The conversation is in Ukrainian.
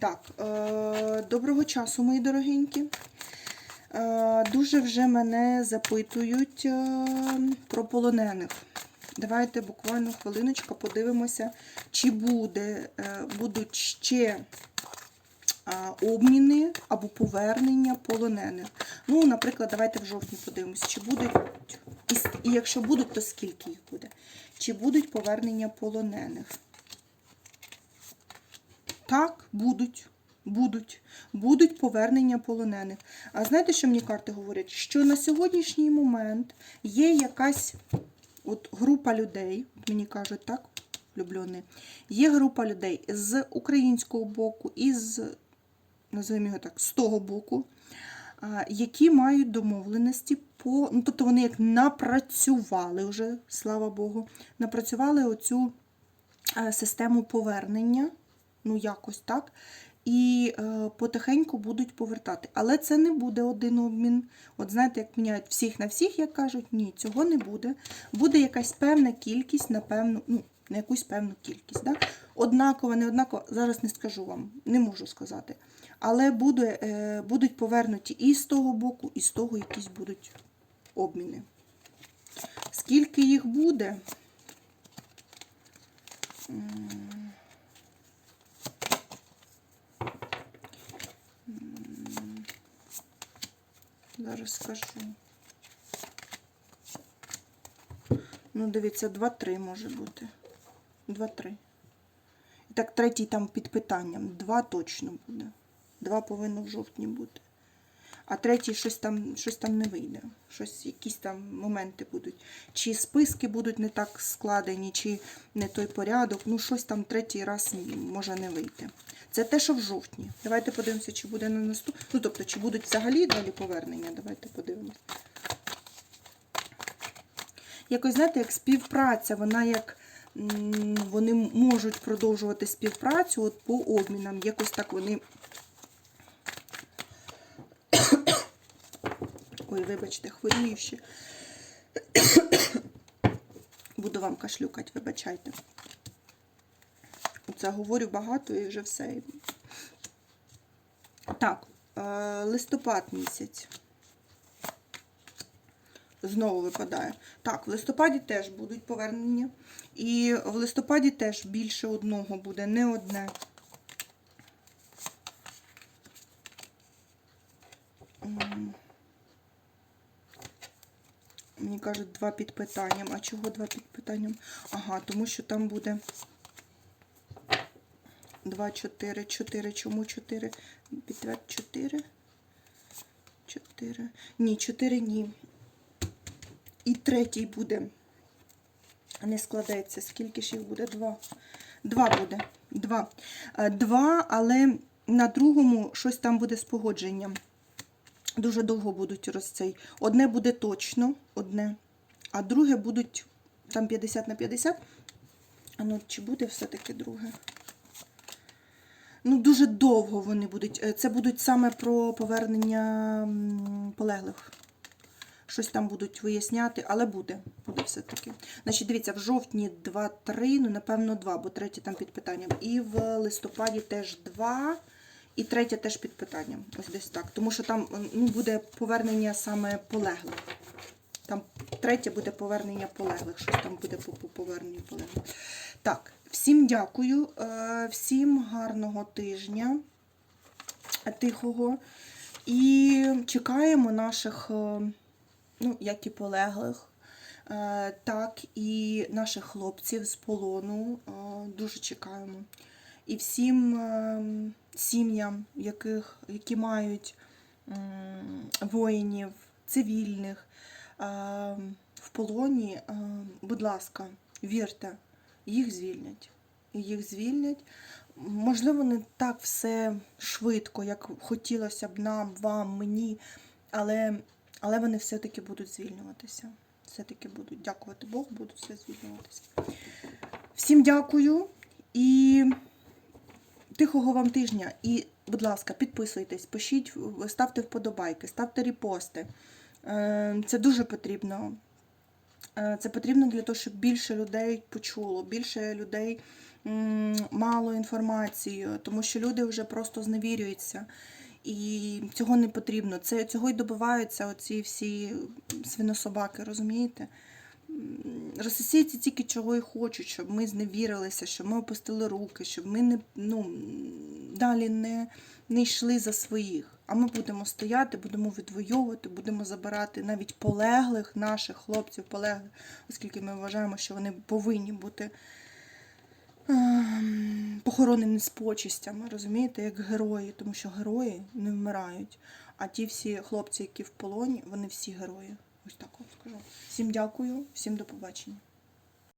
Так, е, доброго часу, мої дорогенькі. Е, дуже вже мене запитують е, про полонених. Давайте буквально хвилиночку подивимося, чи буде, е, будуть ще а, обміни або повернення полонених. Ну, наприклад, давайте в жовтні подивимося, чи будуть, і, і якщо будуть, то скільки їх буде? Чи будуть повернення полонених? Так, будуть. Будуть. Будуть повернення полонених. А знаєте, що мені карти говорять? Що на сьогоднішній момент є якась от група людей, мені кажуть, так, влюблені, є група людей з українського боку і з, називаємо його так, з того боку, які мають домовленості по. Ну, тобто вони як напрацювали вже, слава Богу, напрацювали оцю е, систему повернення, ну якось так. І е, потихеньку будуть повертати. Але це не буде один обмін. От знаєте, як міняють всіх на всіх, як кажуть, ні, цього не буде. Буде якась певна кількість, напевно, ну, на якусь певну кількість. Да? Однаково, не однаково, зараз не скажу вам, не можу сказати. Але буде, е, будуть повернуті і з того боку, і з того якісь будуть обміни. Скільки їх буде? Зараз скажу. Ну, дивіться, 2-3 може бути. 2-3. І так, третій там під питанням. 2 точно буде. 2 повинно в жовтні бути. А третій щось там, щось там не вийде. Щось, якісь там моменти будуть. Чи списки будуть не так складені, чи не той порядок. Ну, щось там третій раз може не вийти. Це те, що в жовтні. Давайте подивимося, чи буде на наступ. Ну, тобто, чи будуть взагалі далі повернення. Давайте подивимося. Якось, знаєте, як співпраця, вона як вони можуть продовжувати співпрацю от по обмінам. Якось так вони. Ой, вибачте, хворію ще. Буду вам кашлюкати, вибачайте. Оце говорю багато і вже все. Так, е, листопад місяць. Знову випадає. Так, в листопаді теж будуть повернення. І в листопаді теж більше одного буде, не одне. М. Мені кажуть, два під питанням. А чого два під питанням? Ага, тому що там буде 2, 4, 4. Чому 4? Підтвердь 4. 4. Ні, 4 ні. І третій буде. Не складеться. Скільки ж їх буде? Два. Два буде. Два. Е, Два, але на другому щось там буде з погодженням. Дуже довго будуть розцей. Одне буде точно, одне, а друге будуть там 50 на 50. А ну, чи буде все-таки друге? Ну, дуже довго вони будуть. Е, Це будуть саме про повернення полеглих. Щось там будуть виясняти, але буде. Буде все-таки. Значить, дивіться, в жовтні 2-3, ну, напевно, 2, бо третє там під питанням. І в листопаді теж 2. І третє теж під питанням. Ось десь так. Тому що там ну, буде повернення саме полеглих. Там третє буде повернення полеглих. Щось там буде по, по поверненню полеглих. Так, всім дякую, е, всім гарного тижня, тихого. І чекаємо наших, е, ну, як і полеглих, е, так і наших хлопців з полону. Дуже чекаємо. І всім е, сім'ям, яких, які мають воїнів, цивільних е, в полоні, е, будь ласка, вірте, їх звільнять. Їх звільнять. Можливо, не так все швидко, як хотілося б нам, вам, мені, але, але вони все-таки будуть звільнюватися. Все-таки будуть дякувати Богу, будуть все звільнюватися. Всім дякую і тихого вам тижня. І, будь ласка, підписуйтесь, пишіть, ставте вподобайки, ставте репости. Е, Це дуже потрібно. Е, Це потрібно для того, щоб більше людей почуло, більше людей мало інформації, тому що люди вже просто зневірюються. І цього не потрібно. Це цього й добиваються оці всі свинособаки, розумієте? Російці тільки чого і хочуть, щоб ми зневірилися, щоб ми опустили руки, щоб ми не ну, далі не, не йшли за своїх. А ми будемо стояти, будемо відвоювати, будемо забирати навіть полеглих наших хлопців, полеглих, оскільки ми вважаємо, що вони повинні бути ем, похоронені з почистями, розумієте, як герої, тому що герої не вмирають. А ті всі хлопці, які в полоні, вони всі герої. Ось так вам скажу. Всім дякую, всім до побачення.